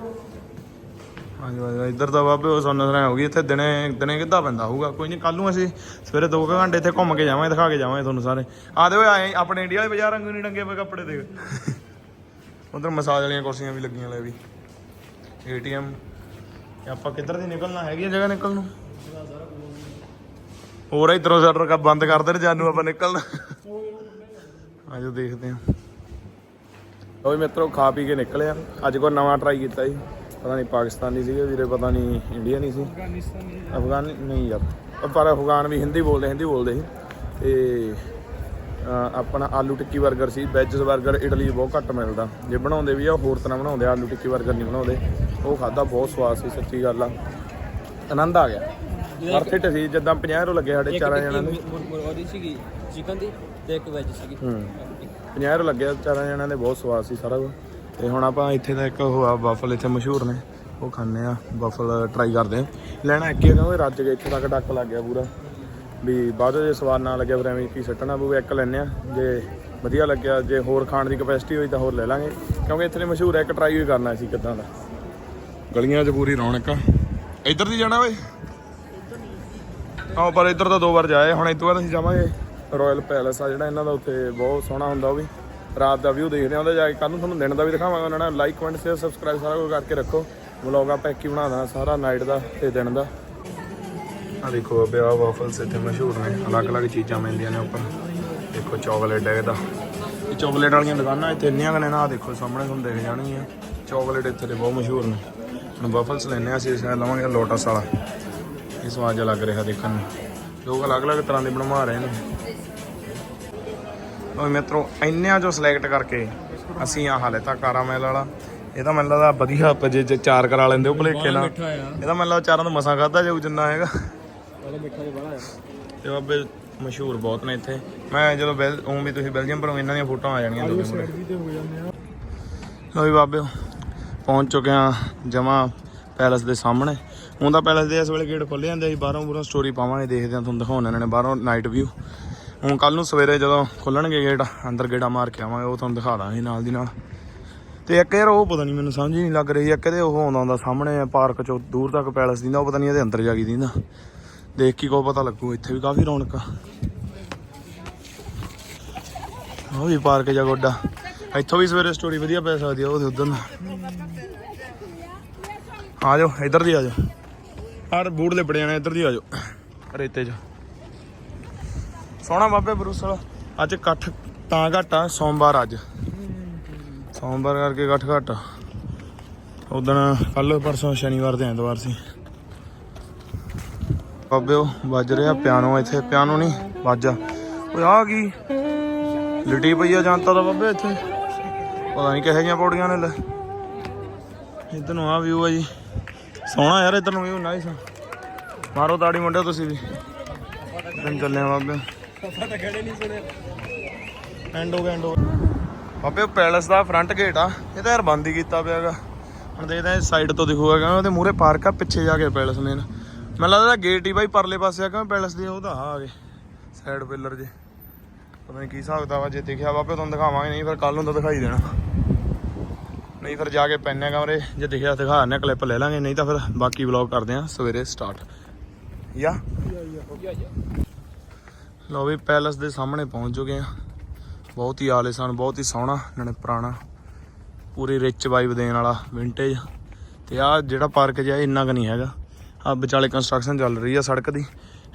Speaker 1: ਹਾਂਜੀ ਹਾਂਜੀ ਇੱਧਰ ਦਾ ਬਾਬੇ ਉਹ ਸੁਣਨ ਸੁਣਾਈ ਹੋ ਗਈ, ਇੱਥੇ ਦਿਨੇ ਦਿਨੇ ਕਿੱਦਾਂ ਪੈਂਦਾ ਹੋਊਗਾ? ਕੋਈ ਨਹੀਂ ਕੱਲ ਨੂੰ ਅਸੀਂ ਸਵੇਰੇ 2 ਘੰਟੇ ਇੱਥੇ ਘੁੰਮ ਕੇ ਜਾਵਾਂਗੇ, ਦਿਖਾ ਕੇ ਜਾਵਾਂਗੇ ਤੁਹਾਨੂੰ ਸਾਰੇ। ਆ ਦੇ ਆਏ, ਆਪਣੇ ਇੰਡੀਆ ਵਾਲੇ ਬਾਜ਼ਾਰ ਵਾਂਗੂ ਨਹੀਂ ਡੰਗੇ ਪਏ ਕੱਪੜੇ ਦੇ ਉਧਰ ਮਸਾਜ ਵਾਲੀਆਂ ਕੁਰਸੀਆਂ ਵੀ ਲੱਗੀਆਂ ਲੈ ਵੀ। ਏਟੀਐਮ। ਆਪਾਂ ਕਿੱਧਰ ਦੀ ਨਿਕਲਣਾ? ਹੈਗੀ ਜਗ੍ਹਾ ਨਿਕਲਣ ਨੂੰ? ਹੋਰ ਇਧਰੋਂ ਸ਼ਟਰ ਕਾ ਬੰਦ ਕਰ ਦੇਣ, ਜਾਨੂੰ ਆਪਾਂ ਨਿਕਲਣਾ। ਆਜੋ ਦੇਖਦੇ ਹਾਂ। ਓਏ ਮਿੱਤਰੋ, ਖਾ ਪੀ ਕੇ ਨਿਕਲੇ ਆ। ਅੱਜ ਕੋਈ ਨਵਾਂ ਟਰਾਈ ਕੀਤਾ ਜੀ। ਪਤਾ ਨਹੀਂ ਪਾਕਿਸਤਾਨੀ ਸੀਗੇ ਵੀਰੇ ਪਤਾ ਨਹੀਂ ਇੰਡੀਆ ਨਹੀਂ ਸੀ। ਅਫਗਾਨ ਨਹੀਂ ਯਾਰ। ਪਰ ਅਫਗਾਨ ਵੀ ਹਿੰਦੀ ਬੋਲਦੇ ਹਿੰਦੀ ਬੋਲਦੇ ਸੀ। ਤੇ ਆਪਣਾ ਆਲੂ ਟਿੱਕੀ 버ਗਰ ਸੀ ਵੈਜਸ 버ਗਰ ਇਟਲੀ ਬਹੁਤ ਘੱਟ ਮਿਲਦਾ। ਜੇ ਬਣਾਉਂਦੇ ਵੀ ਆ ਹੋਰ ਤਰ੍ਹਾਂ ਬਣਾਉਂਦੇ ਆਲੂ ਟਿੱਕੀ 버ਗਰ ਨਹੀਂ ਬਣਾਉਂਦੇ। ਉਹ ਖਾਦਾ ਬਹੁਤ ਸਵਾਦ ਸੀ ਸੱਚੀ ਗੱਲ ਆ। ਆਨੰਦ ਆ ਗਿਆ। ਪਰ ਇਟ ਸੀ ਜਿੱਦਾਂ 50 ਯੂਰੋ ਲੱਗੇ ਸਾਡੇ ਚਾਰਾਂ ਜਣਾਂ ਨੂੰ
Speaker 3: ਉਹਦੀ ਸੀਗੀ ਚਿਕਨ ਦੀ ਤੇ ਇੱਕ ਵੈਜ ਸੀਗੀ।
Speaker 1: ਹੂੰ। 50 ਯੂਰੋ ਲੱਗਿਆ ਚਾਰਾਂ ਜਣਾਂ ਦੇ ਬਹੁਤ ਸਵਾਦ ਸੀ ਸਾਰਾ ਕੁਝ ਤੇ ਹੁਣ ਆਪਾਂ ਇੱਥੇ ਦਾ ਇੱਕ ਉਹ ਆ ਵਾਫਲ ਇੱਥੇ ਮਸ਼ਹੂਰ ਨੇ। ਉਹ ਖਾਣੇ ਆ ਵਾਫਲ ਟਰਾਈ ਕਰਦੇ ਆ। ਲੈਣਾ ਇੱਕ ਹੀ ਕਿਉਂਕਿ ਰੱਜ ਕੇ ਇੱਥੇ ਤੱਕ ਡੱਕ ਲੱਗ ਗਿਆ ਪੂਰਾ। ਵੀ ਬਾਅਦ ਜੇ ਸਵਾਦ ਨਾ ਲੱਗਿਆ ਫਿਰ ਐਵੇਂ ਕੀ ਸੱਟਣਾ ਪਊ ਇੱਕ ਲੈਣੇ ਆ। ਜੇ ਵਧੀਆ ਲੱਗਿਆ, ਜੇ ਹੋਰ ਖਾਣ ਦੀ ਕਪੈਸਿਟੀ ਹੋਈ ਤਾਂ ਹੋਰ ਲੈ ਲਾਂਗੇ। ਕਿਉਂਕਿ ਇੱਥੇ ਦੇ ਮਸ਼ਹੂਰ ਹੈ ਇੱਕ ਟਰਾਈ ਵੀ ਕਰਨਾ ਸੀ ਕਿੱਦਾਂ ਦਾ। ਗਲੀਆਂ 'ਚ ਪੂਰੀ ਰੌਣਕ ਆ। ਇੱਧਰ ਦੀ ਜਾਣਾ ਓਏ ਆਹ ਪਰ ਇੱਧਰ ਤਾਂ ਦੋ ਵਾਰ ਜਾਏ। ਹੁਣ ਇਸ ਤੋਂ ਬਾਅਦ ਅਸੀਂ ਜਾਵਾਂਗੇ। ਰਾਇਲ ਪੈਲੇਸ ਆ ਜਿਹੜਾ ਇਹਨਾਂ ਦਾ ਉੱਥੇ ਬਹੁਤ ਸੋਹਣਾ ਹੁੰਦਾ ਉਹ ਵੀ। ਰਾਤ ਦਾ ਵਿਊ ਦੇਖਦੇ ਆ ਉਹਦੇ ਜਾ ਕੇ ਕੱਲ ਨੂੰ ਤੁਹਾਨੂੰ ਦਿਨ ਦਾ ਵੀ ਦਿਖਾਵਾਂਗਾ ਉਹਨਾਂ ਨਾਲ। ਲਾਈਕ ਕਮੈਂਟ ਸ਼ੇਅਰ ਸਬਸਕ੍ਰਾਈਬ ਸਾਰਾ ਕੁਝ ਕਰਕੇ ਰੱਖੋ। ਵਲੌਗ ਆਪਾਂ ਇੱਕ ਹੀ ਬਣਾ ਦੇਣਾ ਸਾਰਾ ਨਾਈਟ ਦਾ ਤੇ ਦਿਨ ਦਾ। ਆ ਦੇਖੋ ਅਬੇ ਆ ਵਾਫਲਸ ਇੱਥੇ ਮਸ਼ਹੂਰ ਨੇ। ਅਲੱਗ-ਅਲੱਗ ਚੀਜ਼ਾਂ ਮਿਲਦੀਆਂ ਨੇ ਉੱਪਰ। ਦੇਖੋ ਚਾਕਲੇਟ ਹੈ ਇਹਦਾ ਇਹ ਚਾਕਲੇਟ ਵਾਲੀਆਂ ਦੁਕਾਨਾਂ ਇੱਥੇ ਇੰਨੀਆਂ ਕੁ ਨੇ ਨਾ ਦੇਖੋ ਸਾਹਮਣੇ ਤੁਹਾਨੂੰ ਦਿਖ ਜਾਣਗੀਆਂ। ਚਾਕਲੇਟ ਇੱਥੇ ਦੇ ਬਹੁਤ ਮਸ਼ਹੂਰ ਨੇ। ਹੁਣ ਵਾਫਲਸ ਲੈਣੇ ਆ ਅਸੀਂ ਸ਼ਾਇਦ ਲਵਾਂਗੇ ਲੋਟਸ ਵਾਲਾ। ਇਹ ਸਵਾਦ ਜਿਹਾ ਲੱਗ ਰਿਹਾ ਦੇਖਣ ਨੂੰ। ਲੋਕ ਅਲੱਗ-ਅਲੱਗ ਤਰ੍ਹਾਂ ਦੇ ਬਣਵਾ ਰਹੇ ਨੇ। ਉਹ ਮਿੱਤਰੋ ਇੰਨਿਆਂ ਚੋਂ ਸਿਲੈਕਟ ਕਰਕੇ ਅਸੀਂ ਆਹ ਲੈਤਾ ਕਾਰਾਮੈਲ ਵਾਲਾ ਇਹਦਾ ਮੈਨੂੰ ਲੱਗਦਾ ਵਧੀਆ ਆਪਾਂ ਜੇ ਜੇ ਚਾਰ ਕਰਾ ਲੈਂਦੇ ਉਹ ਭਲੇਖੇ ਨਾਲ।
Speaker 3: ਆ।
Speaker 1: ਇਹਦਾ ਮੈਨੂੰ ਲੱਗਦਾ ਚਾਰਾਂ ਤੋਂ ਮਸਾਂ ਖਾਦਾ ਜਾਊ ਜਿੰਨਾ ਹੈਗਾ।
Speaker 3: ਵਾਲਾ ਮਿੱਠਾ ਜਿਹਾ ਬੜਾ ਆ।
Speaker 1: ਤੇ ਬਾਬੇ ਮਸ਼ਹੂਰ ਬਹੁਤ ਨੇ ਇੱਥੇ। ਮੈਂ ਜਦੋਂ ਬੈਲ ਉਹ ਵੀ ਤੁਸੀਂ ਬੈਲਜੀਅਮ ਪਰ ਇਹਨਾਂ ਦੀਆਂ ਫੋਟੋਆਂ ਆ ਜਾਣਗੀਆਂ ਤੁਹਾਡੇ ਕੋਲ
Speaker 2: ਵੀ ਤੇ ਹੋ ਜਾਂਦੇ ਆ।
Speaker 1: ਲੋ ਵੀ ਬਾਬੇ ਪਹੁੰਚ ਚੁੱਕੇ ਆ ਜਮਾ ਪੈਲਸ ਦੇ ਸਾਹਮਣੇ। ਹੁਣ ਤਾਂ ਪੈਲਸ ਦੇ ਇਸ ਵੇਲੇ ਗੇਟ ਖੁੱਲੇ ਜਾਂਦੇ ਅਸੀਂ ਬਾਹਰੋਂ ਪੂਰਾ ਸਟੋਰੀ ਪਾਵਾਂਗੇ ਦੇਖਦੇ ਆ ਤੁਹਾਨੂੰ ਦਿਖਾਉਣ ਇਹਨਾਂ ਨੇ ਬਾਹਰੋਂ ਨਾਈਟ ਵਿਊ ਹੁਣ ਕੱਲ ਨੂੰ ਸਵੇਰੇ ਜਦੋਂ ਖੁੱਲਣਗੇ ਗੇਟ ਅੰਦਰ ਗੇੜਾ ਮਾਰ ਕੇ ਆਵਾਂਗੇ, ਉਹ ਤੁਹਾਨੂੰ ਦਿਖਾ ਦਾਂਗੇ ਨਾਲ ਦੀ ਨਾਲ। ਤੇ ਇੱਕ ਯਾਰ ਉਹ ਪਤਾ ਨਹੀਂ ਮੈਨੂੰ ਸਮਝ ਹੀ ਨਹੀਂ ਲੱਗ ਰਹੀ, ਇੱਕ ਇਹਦੇ ਉਹ ਆਉਂਦਾ ਹੁੰਦਾ ਸਾਹਮਣੇ ਪਾਰਕ ਚੋਂ ਦੂਰ ਤੱਕ ਪੈਲਸ ਦਿੰਦਾ ਉਹ ਪਤਾ ਨਹੀਂ ਇਹਦੇ ਅੰਦਰ ਜਾ ਕੇ ਦਿੰਦਾ ਦੇਖ ਕੇ ਕੋ ਪਤਾ ਲੱਗੂ, ਇੱਥੇ ਵੀ ਕਾਫੀ ਰੌਣਕ ਆ। ਉਹ ਵੀ ਪਾਰਕ ਜਾ ਗੋਡਾ। ਇੱਥੋਂ ਵੀ ਸਵੇਰੇ ਸਟੋਰੀ ਵਧੀਆ ਪੈ ਸਕਦੀ ਆ, ਉਹਦੇ ਉਧਰ ਨੂੰ। ਆ ਜਾਓ, ਇੱਧਰ ਦੀ ਆ ਜਾਓ। ਆਹ ਬੂਟ ਲਿਪੜ ਜਾਣੇ, ਇੱਧਰ ਦੀ ਆ ਜਾਓ। ਰੇਤੇ 'ਚ। ਸੋਹਣਾ ਬਾਬੇ ਬਰੂਸਲ ਅੱਜ ਇਕੱਠ ਤਾਂ ਘੱਟ ਆ, ਸੋਮਵਾਰ ਅੱਜ। ਸੋਮਵਾਰ ਕਰਕੇ ਇਕੱਠ ਘੱਟ ਉਦੋਂ ਕੱਲ ਪਰਸੋਂ, ਸ਼ਨੀਵਾਰ ਤੇ ਐਤਵਾਰ ਸੀ। ਬਾਬੇ ਉਹ ਵੱਜ ਰਿਹਾ, ਪਿਆਨੋ ਇੱਥੇ। ਪਿਆਨੋ ਨਹੀਂ, ਵਾਜਾ ਓਏ ਆ ਕੀ? ਲਿਟੀ ਪਈ ਆ ਜਨਤਾ ਦਾ ਬਾਬੇ ਇੱਥੇ। ਪਤਾ ਨਹੀਂ ਕਿਹੋ ਜਿਹੀਆਂ ਪੌੜੀਆਂ ਨੇ ਲੈ। ਇੱਧਰ ਨੂੰ ਆ ਵਿਊ ਆ ਜੀ। ਸੋਹਣਾ ਯਾਰ, ਇੱਧਰ ਨੂੰ ਵਿਊ ਨਾਈਸ ਮਾਰੋ ਤਾੜੀ ਮੁੰਡਿਓ ਤੁਸੀਂ ਵੀ। ਦਿਨ ਚੱਲੇ ਆ ਬਾਬੇ।
Speaker 3: ਤਾਂ ਖੜੇ ਨਹੀਂ ਸੁਣਿਆ।
Speaker 1: ਐਂਡ ਹੋ ਗਿਆ ਐਂਡ ਹੋ ਗਿਆ। ਬਾਬੇ ਉਹ ਪੈਲਸ ਦਾ ਫਰੰਟ ਗੇਟ ਆ ਇਹ ਤਾਂ ਯਾਰ ਬੰਦ ਹੀ ਕੀਤਾ ਪਿਆਗਾ ਹੁਣ ਦੇਖਦੇ ਆ ਸਾਈਡ ਤੋਂ ਦਿਖੂਗਾ ਉਹਦੇ ਮੂਹਰੇ ਪਾਰਕ ਆ ਪਿੱਛੇ ਜਾ ਕੇ ਪੈਲਸ ਮੇਨ ਮੈਨੂੰ ਲੱਗਦਾ ਗੇਟ ਹੀ ਬਾਈ ਪਰਲੇ ਪਾਸੇ ਆ ਕਿ ਪੈਲਸ ਦੀ ਉਹਦਾ ਆ ਗਏ। ਸਾਈਡ ਪਿੱਲਰ ਜੇ। ਪਤਾ ਨਹੀਂ ਕੀ ਹਿਸਾਬ ਆ ਜੇ ਦਿਖਿਆ ਬਾਬੇ ਤੁਹਾਨੂੰ ਦਿਖਾਵਾਂਗੇ ਨਹੀਂ ਫਿਰ ਕੱਲ ਨੂੰ ਤਾਂ ਦਿਖਾਈ ਦੇਣਾ। ਨਹੀਂ ਫਿਰ ਜਾ ਕੇ ਪੈਨੇ ਕਮਰੇ ਜੇ ਦਿਖਿਆ ਦਿਖਾਣੇ ਕਲਿੱਪ ਲੈ ਲਾਂਗੇ ਨਹੀਂ ਤਾਂ ਫਿਰ ਬਾਕੀ ਵਲੌਗ ਕਰਦੇ ਆ ਸਵੇਰੇ ਸਟਾਰਟ ਯਾ। ਲੋ ਵੀ ਪੈਲਸ ਦੇ ਸਾਹਮਣੇ ਪਹੁੰਚ ਚੁੱਕੇ ਆ। ਬਹੁਤ ਹੀ ਆਲੀਸ਼ਾਨ ਬਹੁਤ ਹੀ ਸੋਹਣਾ ਨਾਲੇ ਪੁਰਾਣਾ, ਪੂਰੀ ਰਿਚ ਵਾਈਬ ਦੇਣ ਵਾਲਾ ਵਿੰਟੇਜ ਤੇ ਆ ਜਿਹੜਾ ਪਾਰਕ ਜਿਹਾ ਇੰਨਾ ਕੁ ਨਹੀਂ ਹੈਗਾ। ਆ ਵਿਚਾਲੇ ਕੰਸਟਰਕਸ਼ਨ ਚੱਲ ਰਹੀ ਆ ਸੜਕ ਦੀ।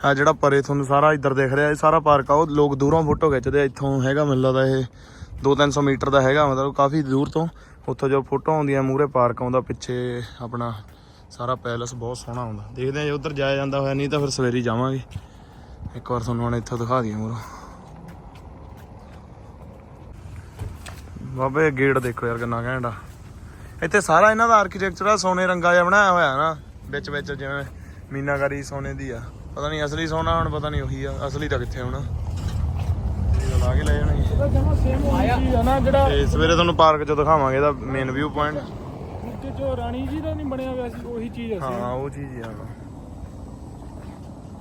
Speaker 1: ਆ ਜਿਹੜਾ ਪਰੇ ਤੁਹਾਨੂੰ ਸਾਰਾ ਇੱਧਰ ਦਿਖ ਰਿਹਾ, ਇਹ ਸਾਰਾ ਪਾਰਕ ਆ, ਉਹ ਲੋਕ ਦੂਰੋਂ ਫੋਟੋ ਖਿੱਚਦੇ ਆ, ਇੱਥੋਂ ਹੈਗਾ ਮੈਨੂੰ ਲੱਗਦਾ ਇਹ 2-300 ਮੀਟਰ ਦਾ ਹੈਗਾ, ਮਤਲਬ ਕਾਫੀ ਦੂਰ ਤੋਂ। ਉੱਥੋਂ ਜੋ ਫੋਟੋ ਆਉਂਦੀਆਂ ਮੂਰੇ ਪਾਰਕ ਆਉਂਦਾ, ਪਿੱਛੇ ਆਪਣਾ ਸਾਰਾ ਪੈਲਸ ਬਹੁਤ ਸੋਹਣਾ ਆਉਂਦਾ। ਦੇਖਦੇ ਆ ਜੇ ਉੱਧਰ ਜਾਇਆ ਜਾਂਦਾ ਹੋਇਆ, ਨਹੀਂ ਤਾਂ ਫਿਰ ਸਵੇਰੇ ਜਾਵਾਂਗੇ। ਇੱਕ ਵਾਰ ਤੁਹਾਨੂੰ ਹੁਣ ਇੱਥੋਂ ਦਿਖਾ ਦਈਏ ਮੂਰੋਂ ਬਾਬੇ ਗੇਟ ਦੇਖੋ ਯਾਰ ਕਿੰਨਾ ਘੈਂਟਾ ਇੱਥੇ ਸਾਰਾ ਇਹਨਾਂ ਦਾ ਆਰਕੀਟੈਕਚਰ ਆ ਸੋਨੇ ਰੰਗਾ ਜਿਹਾ ਬਣਾਇਆ ਹੋਇਆ ਨਾ ਵਿੱਚ ਵਿੱਚ ਜਿਵੇਂ ਮੀਨਾਕਾਰੀ ਸੋਨੇ ਦੀ ਆ। ਪਤਾ ਨਹੀਂ ਅਸਲੀ ਸੋਨਾ ਹੁਣ ਪਤਾ ਨਹੀਂ ਉਹੀ ਆ ਅਸਲੀ ਤਾਂ ਕਿੱਥੇ ਹੋਣਾ। ਇਹ ਲਾ ਕੇ ਲੈ ਜਾਣਗੇ ਸਵੇਰੇ ਤੁਹਾਨੂੰ ਪਾਰਕ 'ਚ ਦਿਖਾਵਾਂਗੇ ਇਹਦਾ ਮੇਨ ਵਿਊ ਪੁਆਇੰਟ
Speaker 2: ਜੋ ਰਾਣੀ ਜੀ ਦਾ ਨਹੀਂ ਬਣਿਆ ਹੋਇਆ ਸੀ ਉਹੀ ਚੀਜ਼ ਆ।
Speaker 1: ਹਾਂ ਉਹ ਚੀਜ਼ ਆ।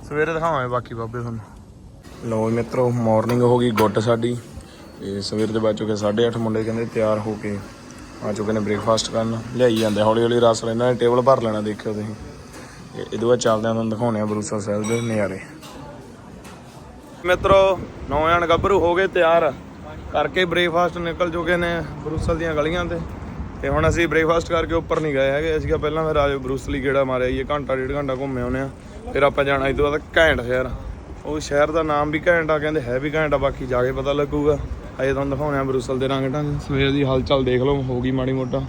Speaker 1: ਸਵੇਰੇ ਦਿਖਾਵਾਂਗੇ ਬਾਕੀ ਬਾਬੇ ਤੁਹਾਨੂੰ। ਲੋ ਮਿੱਤਰੋ ਮਾਰਨਿੰਗ ਹੋ ਗਈ ਗੁੱਡ ਸਾਡੀ। ਤੇ ਸਵੇਰ ਦੇ ਵੱਜ ਚੁੱਕੇ 8:30 ਮੁੰਡੇ ਕਹਿੰਦੇ ਤਿਆਰ ਹੋ ਕੇ ਆ ਚੁੱਕੇ ਨੇ ਬ੍ਰੇਕਫਾਸਟ ਕਰਨ। ਲਿਆਈ ਜਾਂਦੇ ਹੌਲੀ ਹੌਲੀ ਰਸ ਲੈਣਾ ਟੇਬਲ ਭਰ ਲੈਣਾ ਦੇਖਿਓ ਤੁਸੀਂ। ਇਹਦੇ ਬਾਅਦ ਚੱਲਦੇ ਆ ਤੁਹਾਨੂੰ ਦਿਖਾਉਣੇ ਆ ਬਰੂਸਾ ਸਾਹਿਬ ਦੇ ਨਜ਼ਾਰੇ। ਮਿੱਤਰੋ ਨੌਜਵਾਨ ਗੱਭਰੂ ਹੋ ਗਏ ਤਿਆਰ। ਕਰਕੇ ਬ੍ਰੇਕਫਾਸਟ ਨਿਕਲ ਚੁੱਕੇ ਨੇ ਬਰੂਸਲ ਦੀਆਂ ਗਲੀਆਂ ਤੇ। ਤੇ ਹੁਣ ਅਸੀਂ ਬ੍ਰੇਕਫਾਸਟ ਕਰਕੇ ਉੱਪਰ ਨਹੀਂ ਗਏ ਹੈਗੇ। ਅਸੀਂ ਕਿਹਾ ਪਹਿਲਾਂ ਫਿਰ ਆਜੋ ਬਰੂਸਲੀ ਗੇੜਾ ਮਾਰਿਆ ਇਹ ਘੰਟਾ ਡੇਢ ਘੰਟਾ ਘੁੰਮੇ ਆਉਨੇ ਆ ਫਿਰ ਆਪਾਂ ਜਾਣਾ ਇਹ ਤੋਂ ਬਾਅਦ ਘੈਂਟ ਸ਼ਹਿਰ। ਉਹ ਸ਼ਹਿਰ ਦਾ ਨਾਮ ਵੀ ਘੈਂਟ ਆ, ਕਹਿੰਦੇ ਹੈ ਵੀ ਘੈਂਟ ਆ, ਬਾਕੀ ਜਾ ਕੇ ਪਤਾ ਲੱਗੂਗਾ। ਅਜੇ ਤੁਹਾਨੂੰ ਦਿਖਾਉਣੇ ਆ ਬਰੂਸਲ ਦੇ ਰੰਗ ਢੰਗ। ਸਵੇਰ ਦੀ ਹਲਚਲ ਦੇਖ ਲਓ, ਹੋ ਗਈ ਮਾੜੀ ਮੋਟਾ।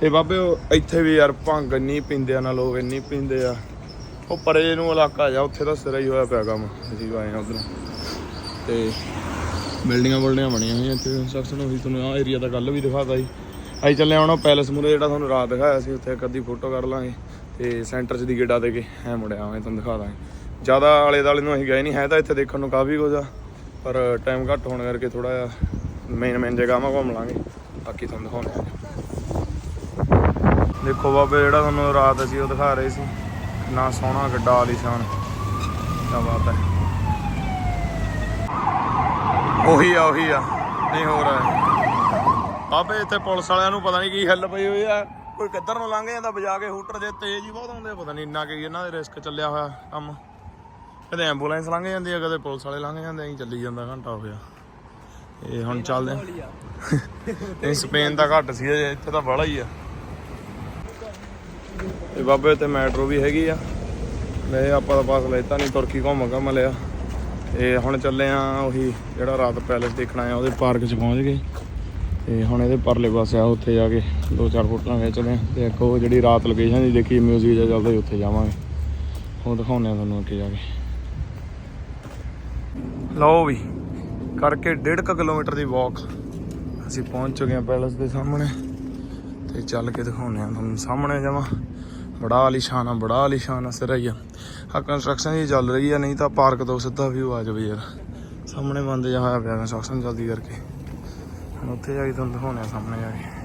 Speaker 1: ਤੇ ਬਾਬੇ, ਉਹ ਇੱਥੇ ਵੀ ਯਾਰ ਭੰਗ ਨਹੀਂ ਪੀਂਦੇ ਆ ਨਾ ਲੋਕ ਇੰਨੀ ਪੀਂਦੇ ਆ। ਉਹ ਪਰੇ ਨੂੰ ਇਲਾਕਾ ਜਾ, ਉੱਥੇ ਤਾਂ ਸਿਰਾ ਹੀ ਹੋਇਆ ਪਿਆ ਕੰਮ, ਅਸੀਂ ਆਏ ਆ ਉਧਰੋਂ। ਤੇ ਬਿਲਡਿੰਗਾਂ ਬਿਲਡਿੰਗਾਂ ਬਣੀਆਂ ਹੋਈਆਂ ਇੱਥੇ। ਕੰਸਟਰਕਸ਼ਨ ਹੋਈ ਤੁਹਾਨੂੰ ਆਹ ਏਰੀਆ ਦਾ ਗੱਲ ਵੀ ਦਿਖਾਤਾ ਜੀ। ਅਸੀਂ ਚੱਲੇ ਆਉਣਾ ਪੈਲਸ ਮੂਰੇ ਜਿਹੜਾ ਤੁਹਾਨੂੰ ਰਾਤ ਦਿਖਾਇਆ ਸੀ, ਉੱਥੇ ਇੱਕ ਅੱਧੀ ਫੋਟੋ ਕਰ ਲਾਂਗੇ। ਤੇ ਸੈਂਟਰ 'ਚ ਦੀ ਗੇੜਾ ਦੇ ਕੇ ਐ ਮੁੜਿਆ ਮੈਂ ਤੁਹਾਨੂੰ ਦਿਖਾ ਦਾਂਗੇ। ਜ਼ਿਆਦਾ ਆਲੇ ਦਾਲੇ ਨੂੰ ਅਸੀਂ ਗਏ ਨਹੀਂ ਹੈ ਤਾਂ ਇੱਥੇ ਦੇਖਣ ਨੂੰ ਕਾਫੀ ਕੁਝ ਆ, ਪਰ ਟਾਈਮ ਘੱਟ ਹੋਣ ਕਰਕੇ ਥੋੜਾ ਜਿਹਾ ਮੇਨ ਮੇਨ ਜਗ੍ਹਾਵਾਂ ਘੁੰਮ ਲਾਂਗੇ, ਬਾਕੀ ਤੁਹਾਨੂੰ ਦਿਖਾਉਂਦੇ ਦੇਖੋ ਬਾਬੇ, ਜਿਹੜਾ ਤੁਹਾਨੂੰ ਰਾਤ ਅਸੀਂ ਉਹ ਦਿਖਾ ਰਹੇ ਸੀ ਨਾ ਸੋਹਣਾ ਗੱਡਾ ਆਲੀਸ਼ਾਨ ਕੀ ਬਾਤ ਹੈ। ਉਹੀ ਆ ਉਹੀ ਆ, ਨਹੀਂ ਹੋ। ਰਿਹਾ ਬਾਬੇ, ਇੱਥੇ ਪੁਲਿਸ ਵਾਲਿਆਂ ਨੂੰ ਪਤਾ ਨਹੀਂ ਕੀ ਹੱਲ ਪਈ ਹੋਈ ਆ। ਕੋਈ ਕਿੱਧਰ ਨੂੰ ਲੰਘ ਜਾਂਦਾ, ਵਜਾ ਕੇ ਹੂਟਰ ਜੇ ਤੇਜ਼ ਹੀ ਬਹੁਤ ਆਉਂਦੇ ਪਤਾ ਨਹੀਂ ਇੰਨਾ ਕੀ ਇਹਨਾਂ ਦੇ ਰਿਸਕ ਚੱਲਿਆ ਹੋਇਆ ਕੰਮ। ਕਦੇ ਐਂਬੂਲੈਂਸ ਲੰਘ ਜਾਂਦੀ ਆ, ਕਦੇ ਪੁਲਿਸ ਵਾਲੇ ਲੰਘ ਜਾਂਦੇ ਐਂ ਚੱਲੀ ਜਾਂਦਾ ਘੰਟਾ ਹੋ ਗਿਆ। ਇਹ ਹੁਣ ਚੱਲਦੇ ਆ। ਇਹ ਸਪੇਨ ਦਾ ਘੱਟ ਸੀ ਇੱਥੇ ਤਾਂ ਬੜਾ ਹੀ ਆ। ਇਹ ਬਾਬੇ ਤੇ ਮੈਟਰੋ ਵੀ ਹੈਗੀ ਆ। ਮੈਂ ਆਪਾਂ ਦਾ ਪਾਸ ਲੈਤਾ ਨਹੀਂ ਤੁਰਕੀ ਘੁੰਮ ਘੁੰਮ ਲਿਆ। ਇਹ ਹੁਣ ਚੱਲੇ ਆ ਉਹੀ ਜਿਹੜਾ ਰਾਤ ਪੈਲੇਸ ਦੇਖਣਾ ਆ, ਉਹਦੇ ਪਾਰਕ 'ਚ ਪਹੁੰਚ ਗਏ। ਤੇ ਹੁਣ ਇਹਦੇ ਪਰਲੇ ਪਾਸੇ ਆ, ਉੱਥੇ ਜਾ ਕੇ ਦੋ ਚਾਰ ਫੋਟੋਆਂ ਖਿੱਚਦੇ ਆ ਤੇ ਇੱਕ ਉਹ ਜਿਹੜੀ ਰਾਤ ਲੋਕੇਸ਼ਨ ਦੀ ਦੇਖੀ ਮਿਊਜ਼ਿਕ ਜਿਹਾ ਚੱਲਦਾ ਉੱਥੇ ਜਾਵਾਂਗੇ। ਉਹ ਦਿਖਾਉਂਦੇ ਆ ਤੁਹਾਨੂੰ ਅੱਗੇ ਜਾ ਕੇ। ਲਓ ਵੀ, ਕਰਕੇ 1.5 ਕਿਲੋਮੀਟਰ ਦੀ ਵਾਕ ਅਸੀਂ ਪਹੁੰਚ ਚੁੱਕੇ ਹਾਂ ਪੈਲੇਸ ਦੇ ਸਾਹਮਣੇ ਤੇ ਚੱਲ ਕੇ ਦਿਖਾਉਂਦੇ ਆ ਤੁਹਾਨੂੰ ਸਾਹਮਣੇ ਜਾਵਾਂ। ਬੜਾ ਆਲੀਸ਼ਾਨ ਆ, ਬੜਾ ਆਲੀਸ਼ਾਨ ਆ, ਸਿਰ ਹੀ ਆ ਆ ਕੰਸਟਰਕਸ਼ਨ ਹੀ ਚੱਲ ਰਹੀ ਆ, ਨਹੀਂ ਤਾਂ ਪਾਰਕ ਤੋਂ ਸਿੱਧਾ ਵਿਊ ਆ ਜਾਵੇ ਯਾਰ। ਸਾਹਮਣੇ ਬੰਦ ਜਿਹਾ ਹੋਇਆ ਪਿਆ ਕੰਸਟਰਕਸ਼ਨ ਚੱਲਦੀ ਕਰਕੇ। ਹੁਣ ਉੱਥੇ ਜਾ ਕੇ ਤੁਹਾਨੂੰ ਦਿਖਾਉਂਦੇ ਆ ਸਾਹਮਣੇ ਜਾ ਕੇ।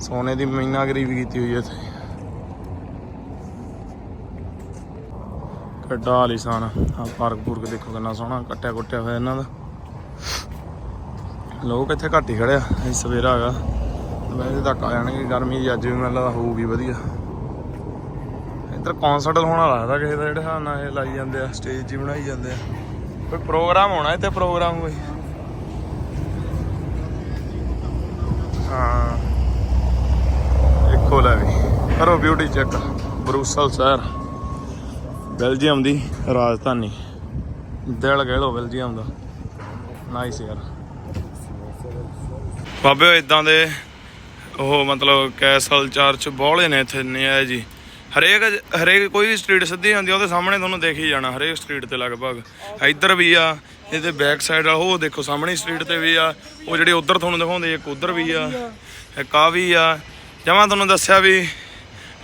Speaker 1: ਸੋਨੇ ਦੀ ਮੀਨਾਗਰੀ ਵੀ ਕੀਤੀ ਹੋਈ ਹੈ ਇੱਥੇ। ਕੱਡਾ ਆਲੀਸ਼ਾਨ ਆ ਪਾਰਕ ਪੂਰਕ ਦੇਖੋ ਕਿੰਨਾ ਸੋਹਣਾ, ਕੱਟਿਆ ਕੁੱਟਿਆ ਹੋਇਆ ਇਹਨਾਂ ਦਾ। ਲੋਕ ਇੱਥੇ ਘੱਟ ਹੀ ਖੜਿਆ ਅਸੀਂ ਸਵੇਰਾ ਹੈਗਾ। ਵੈਸੇ ਤੱਕ ਆ ਜਾਣਗੇ, ਗਰਮੀ ਦੀ ਅੱਜ ਵੀ ਮੈਨੂੰ ਲੱਗਦਾ ਹੋਊਗੀ ਵਧੀਆ। ਇੱਧਰ ਕਨਸਰਟ ਹੋਣਾ ਲੱਗਦਾ ਕਿਸੇ ਦਾ, ਜਿਹੜੇ ਹਿਸਾਬ ਨਾਲ ਇਹ ਲਾਈ ਜਾਂਦੇ ਆ ਸਟੇਜ ਜੀ ਬਣਾਈ ਜਾਂਦੇ ਆ। ਕੋਈ ਪ੍ਰੋਗਰਾਮ ਹੋਣਾ ਇੱਥੇ ਪ੍ਰੋਗਰਾਮ ਕੋਈ? ਹਾਂ। ਇੱਕੋ ਲੈ ਵੀ। ਕਰੋ ਬਿਊਟੀ ਚੈੱਕ ਬਰੂਸਲ ਸ਼ਹਿਰ, ਬੈਲਜੀਅਮ ਦੀ ਰਾਜਧਾਨੀ। ਦਿਲ ਕਹਿ ਲੋ ਬੈਲਜੀਅਮ ਦਾ। ਨਾਈਸ ਯਾਰ। ਬਾਬੇ ਇਦਾਂ ਦੇ ਉਹ ਮਤਲਬ ਕੈਸਲ ਚਰਚ ਬੋਲੇ ਨੇ ਇੱਥੇ ਨਹੀਂ ਜੀ। ਹਰੇਕ ਹਰੇਕ ਕੋਈ ਵੀ ਸਟਰੀਟ ਸਿੱਧੀ ਹੁੰਦੀ ਉਹਦੇ ਸਾਹਮਣੇ ਤੁਹਾਨੂੰ ਦੇਖ ਹੀ ਜਾਣਾ, ਹਰੇਕ ਸਟਰੀਟ ਤੇ ਲਗਭਗ। ਇੱਧਰ ਵੀ ਆ, ਇਹਦੇ ਬੈਕ ਸਾਈਡ ਆ, ਉਹ ਦੇਖੋ ਸਾਹਮਣੇ ਸਟਰੀਟ ਤੇ ਵੀ ਆ, ਉਹ ਜਿਹੜੇ ਉੱਧਰ ਤੁਹਾਨੂੰ ਦਿਖਾਉਂਦੇ, ਇੱਕ ਉੱਧਰ ਵੀ ਆ, ਇੱਕ ਆ ਵੀ ਆ। ਜਮਾਂ ਤੁਹਾਨੂੰ ਦੱਸਿਆ ਵੀ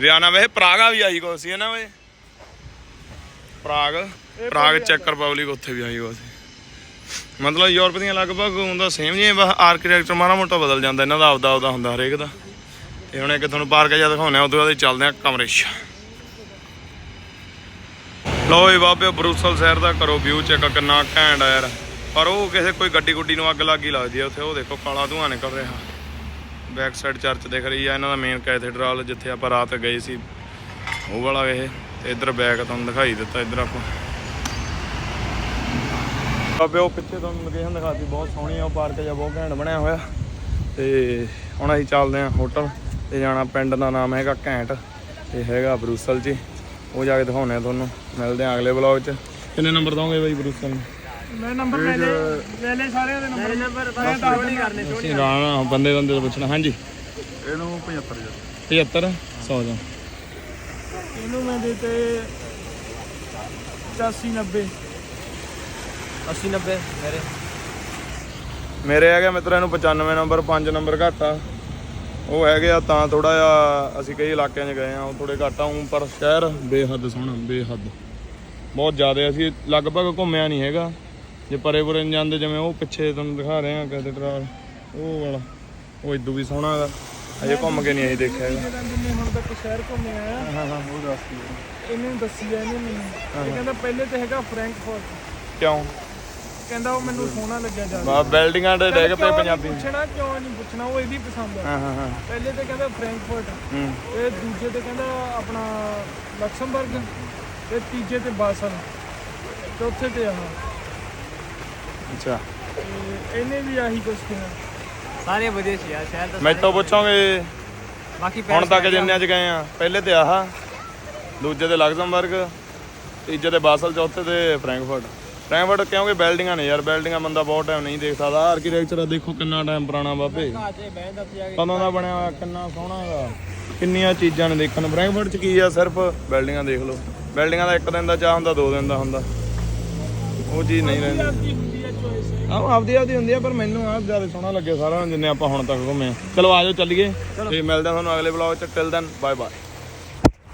Speaker 1: ਵਿਆਨਾ ਵੇ ਪ੍ਰਾਗਾ ਵੀ ਆਈ ਕੋ ਸੀ ਹੈ ਨਾ ਵੇ ਪ੍ਰਾਗ ਪ੍ਰਾਗ ਚੈੱਕ ਰਿਪਬਲਿਕ ਉੱਥੇ ਵੀ ਆਈ ਕੋ ਸੀ। ਮਤਲਬ ਯੂਰਪ ਦੀਆਂ ਲਗਭਗ ਹੁੰਦਾ ਸੇਮ ਜਿਹਾ ਬਸ ਆਰਕੀਟੈਕਚਰ ਮਾੜਾ ਮੋਟਾ ਬਦਲ ਜਾਂਦਾ ਇਹਨਾਂ ਦਾ ਆਪਦਾ ਆਪਦਾ ਹੁੰਦਾ ਹਰੇਕ ਦਾ। ਤੇ ਹੁਣ ਇੱਕ ਤੁਹਾਨੂੰ ਪਾਰਕ ਜਿਹਾ ਦਿਖਾਉਂਦੇ ਆ ਉਦੋਂ ਬਾਅਦ ਚੱਲਦੇ ਆ ਕਮਰੇ 'ਚ। ਲੋ ਇਹ ਬਾਬੇ ਬਰੂਸਲ ਸ਼ਹਿਰ ਦਾ ਕਰੋ ਵਿਊ ਚੈੱਕ ਕਿੰਨਾ ਘੈਂਟ ਆ ਯਾਰ। ਪਰ ਉਹ ਕਿਸੇ ਕੋਈ ਗੱਡੀ ਗੁੱਡੀ ਨੂੰ ਅੱਗ ਲੱਗੀ ਲੱਗਦੀ ਆ ਉੱਥੇ ਉਹ ਦੇਖੋ ਕਾਲਾ ਧੂਆਂ ਨਿਕਲ ਰਿਹਾ। ਬੈਕ ਸਾਈਡ ਚਰਚ ਦਿਖ ਰਹੀ ਆ, ਇਹਨਾਂ ਦਾ ਮੇਨ ਕੈਥੇਡ੍ਰਲ ਜਿੱਥੇ ਆਪਾਂ ਰਾਤ ਗਏ ਸੀ। ਉਹ ਵਾਲਾ ਇਹ ਤੇ ਇੱਧਰ ਬੈਕ ਤੁਹਾਨੂੰ ਦਿਖਾਈ ਦਿੱਤਾ, ਇੱਧਰ ਆਪਾਂ। ਬਾਬੇ, ਉਹ ਪਿੱਛੇ ਤੁਹਾਨੂੰ ਲੋਕੇਸ਼ਨ ਦਿਖਾਤੀ ਬਹੁਤ ਸੋਹਣੀ ਆ, ਉਹ ਪਾਰਕ ਜਿਹਾ ਬਹੁਤ ਘੈਂਟ ਬਣਿਆ ਹੋਇਆ। ਤੇ ਹੁਣ ਅਸੀਂ ਚੱਲਦੇ ਹਾਂ ਹੋਟਲ ਤੇ ਜਾਣਾ, ਪਿੰਡ ਦਾ ਨਾਮ ਹੈਗਾ ਘੈਂਟ, ਤੇ ਹੈਗਾ ਬਰੂਸਲ 'ਚ ਹੀ। ਉਹ ਜਾ ਕੇ ਦਿਖਾਉਣੇ ਆ ਤੁਹਾਨੂੰ, ਮਿਲਦੇ ਆ ਅਗਲੇ ਵਲੌਗ 'ਚ। ਕਿੰਨੇ ਨੰਬਰ ਦੋਗੇ ਬਾਈ ਬਰੂਸਲ ਨੂੰ?
Speaker 2: ਮੈਂ ਨੰਬਰ ਲੈ ਲੈ ਲੈ ਲੈ ਸਾਰਿਆਂ ਦੇ ਨੰਬਰ। ਨੰਬਰ ਮੈਂ ਤਾਂ ਨਹੀਂ ਕਰਨੇ
Speaker 1: ਅਸੀਂ ਰਾਣਾ ਬੰਦੇ ਬੰਦੇ ਤੋਂ ਪੁੱਛਣਾ ਹਾਂਜੀ।
Speaker 3: ਇਹਨੂੰ 75
Speaker 1: 75 100 ਦਾ
Speaker 2: ਇਹਨੂੰ ਮੈਂ ਦੇਤੇ 85 90
Speaker 3: 80 90 ਮੇਰੇ।
Speaker 1: ਮੇਰੇ ਹੈਗੇ ਮਿੱਤਰਾਂ ਨੂੰ 95 ਨੰਬਰ 5 ਨੰਬਰ ਘੱਟ ਆ। ਉਹ ਹੈਗੇ ਆ ਤਾਂ ਥੋੜਾ ਜਿਹਾ ਅਸੀਂ ਕਈ ਇਲਾਕਿਆਂ 'ਚ ਗਏ ਆ ਉਹ ਥੋੜੇ ਘੱਟ ਆ। ਊਂ ਪਰ ਸ਼ਹਿਰ ਬੇਹੱਦ ਸੋਹਣਾ ਬੇਹੱਦ। ਬਹੁਤ ਜ਼ਿਆਦਾ ਅਸੀਂ ਲਗਭਗ ਘੁੰਮਿਆ ਨਹੀਂ ਹੈਗਾ। ਜੇ ਪਰੇ ਪੁਰੇ ਜਾਂਦੇ ਜਿਵੇਂ ਉਹ ਪਿੱਛੇ ਤੁਹਾਨੂੰ ਦਿਖਾ ਰਹੇ ਆ ਕੈਥੇਡ੍ਰਲ ਉਹ ਵਾਲਾ। ਉਹ ਇਦੋਂ ਵੀ ਸੋਹਣਾ ਹੈਗਾ ਅਜੇ ਘੁੰਮ ਕੇ ਨਹੀਂ ਅਸੀਂ ਦੇਖਿਆ ਹੈਗਾ
Speaker 2: ਜਿਹੜਾ ਜਿੰਨੇ ਹੁਣ ਤੱਕ ਸ਼ਹਿਰ ਘੁੰਮੇ ਆ
Speaker 1: ਹਾਂ ਹਾਂ ਉਹ ਦੱਸਦੀ
Speaker 2: ਇਹਨੇ ਦੱਸੀ ਆ ਇਹਨੇ ਮੈਨੂੰ। ਇਹ ਕਹਿੰਦਾ ਪਹਿਲੇ ਤੇ ਹੈਗਾ ਫਰੈਂਕਫਰਟ
Speaker 1: ਕਿਉਂ?
Speaker 2: ਕਹਿੰਦਾ ਉਹ ਮੈਨੂੰ ਸੋਹਣਾ ਲੱਗਿਆ ਜ਼ਿਆਦਾ।
Speaker 1: ਬਾ ਬਿਲਡਿੰਗਾਂ ਦੇ ਡਿੱਗ ਪਏ ਪੰਜਾਬੀ।
Speaker 2: ਪੁੱਛਣਾ ਕਿਉਂ ਨਹੀਂ ਪੁੱਛਣਾ ਉਹ ਇਹਦੀ ਪਸੰਦ ਆ।
Speaker 1: ਹਾਂ ਹਾਂ ਹਾਂ।
Speaker 2: ਪਹਿਲੇ ਤੇ ਕਹਿੰਦਾ ਫਰੈਂਕਫਰਟ
Speaker 1: ਹੂੰ।
Speaker 2: ਇਹ ਦੂਜੇ ਤੇ ਕਹਿੰਦਾ ਆਪਣਾ ਲਕਸਮਬਰਗ ਤੇ ਤੀਜੇ ਤੇ ਬਾਸਲ ਚੌਥੇ ਤੇ ਆਹ
Speaker 1: ਅੱਛਾ।
Speaker 2: ਤੇ ਇਹਨੇ ਵੀ ਆਹੀ ਕੁਝ ਕਿਹਾ।
Speaker 3: ਸਾਰੇ ਵਧੀਆ ਸੀ ਯਾਰ ਸ਼ਹਿਰ ਤਾਂ
Speaker 1: ਮੈਂ ਤੋਂ ਪੁੱਛੋਗੇ?
Speaker 3: ਬਾਕੀ
Speaker 1: ਹੁਣ ਤੱਕ ਜਿੰਨਿਆਂ ਚ ਗਏ ਆ ਪਹਿਲੇ ਤੇ ਆਹ ਦੂਜੇ ਤੇ ਲਗਜ਼ਮਬਰਗ ਤੀਜੇ ਤੇ ਬਾਸਲ ਚੌਥੇ ਤੇ ਫ੍ਰੈਂਕਫਰਟ। ਫ੍ਰੈਂਕਫਰਟ ਕਿਉਂਕਿ ਬਿਲਡਿੰਗਾਂ ਨੇ ਯਾਰ ਬਿਲਡਿੰਗਾਂ ਬੰਦਾ ਬਹੁਤ ਟਾਈਮ ਨਹੀਂ ਦੇਖ ਸਕਦਾ। ਆਰਕੀਟੈਕਚਰ ਦੇਖੋ ਕਿੰਨਾ ਟਾਈਮ ਪੁਰਾਣਾ ਬਾਬੇ।
Speaker 3: ਆਜੇ
Speaker 1: ਕਦੋਂ ਦਾ ਬਣਿਆ ਹੋਇਆ ਕਿੰਨਾ ਸੋਹਣਾ ਹੈਗਾ। ਕਿੰਨੀਆਂ ਚੀਜ਼ਾਂ ਨੇ ਦੇਖਣ ਨੂੰ। ਫ੍ਰੈਂਕਫਰਟ ਚ ਕੀ ਆ ਸਿਰਫ ਬਿਲਡਿੰਗਾਂ ਦੇਖ ਲਓ। ਬਿਲਡਿੰਗਾਂ ਦਾ ਇੱਕ ਦਿਨ ਦਾ ਚਾਹ ਹੁੰਦਾ ਦੋ ਦਿਨ ਦਾ ਹੁੰਦਾ। ਉਹ ਚੀਜ਼ ਨਹੀਂ ਰਹਿੰਦੀ। ਆਹ ਆਪਦੀ ਆਪਦੀ ਹੁੰਦੀ ਆ, ਪਰ ਮੈਨੂੰ ਆਹ ਜ਼ਿਆਦਾ ਸੋਹਣਾ ਲੱਗਿਆ ਸਾਰਾ, ਜਿੰਨੇ ਆਪਾਂ ਹੁਣ ਤੱਕ ਘੁੰਮੇ ਆ। ਚਲੋ ਆਜੋ ਚੱਲੀਏ। ਤੇ ਮਿਲਦੇ ਆ ਤੁਹਾਨੂੰ ਅਗਲੇ ਵਲੌਗ ਚ। Till then bye bye